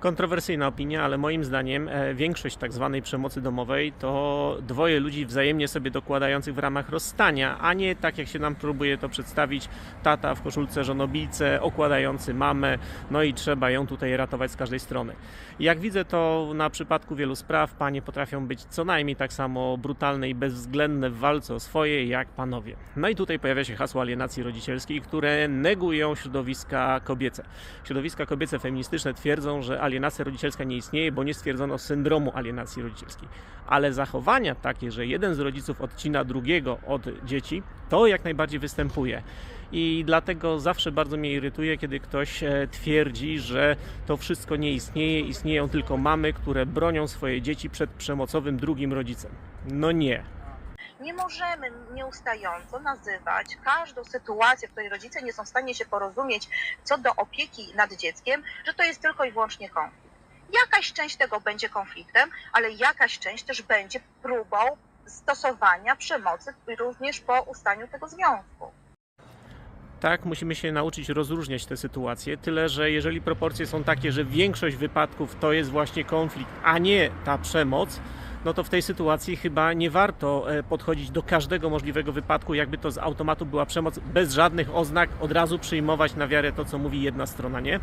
Kontrowersyjna opinia, ale moim zdaniem e, większość tak zwanej przemocy domowej to dwoje ludzi wzajemnie sobie dokładających w ramach rozstania, a nie tak jak się nam próbuje to przedstawić, tata w koszulce żonobijce okładający mamę, no i trzeba ją tutaj ratować z każdej strony. Jak widzę to na przypadku wielu spraw, panie potrafią być co najmniej tak samo brutalne i bezwzględne w walce o swoje jak panowie. No i tutaj pojawia się hasło alienacji rodzicielskiej, które negują środowiska kobiece. Środowiska kobiece feministyczne twierdzą, że alienacja rodzicielska nie istnieje, bo nie stwierdzono syndromu alienacji rodzicielskiej. Ale zachowania takie, że jeden z rodziców odcina drugiego od dzieci, to jak najbardziej występuje. I dlatego zawsze bardzo mnie irytuje, kiedy ktoś e, twierdzi, że to wszystko nie istnieje, istnieją tylko mamy, które bronią swoje dzieci przed przemocowym drugim rodzicem. No nie. Nie możemy nieustająco nazywać każdą sytuację, w której rodzice nie są w stanie się porozumieć co do opieki nad dzieckiem, że to jest tylko i wyłącznie konflikt. Jakaś część tego będzie konfliktem, ale jakaś część też będzie próbą stosowania przemocy również po ustaniu tego związku. Tak, musimy się nauczyć rozróżniać te sytuacje, tyle że jeżeli proporcje są takie, że większość wypadków to jest właśnie konflikt, a nie ta przemoc, no to w tej sytuacji chyba nie warto e, podchodzić do każdego możliwego wypadku, jakby to z automatu była przemoc, bez żadnych oznak, od razu przyjmować na wiarę to, co mówi jedna strona, nie?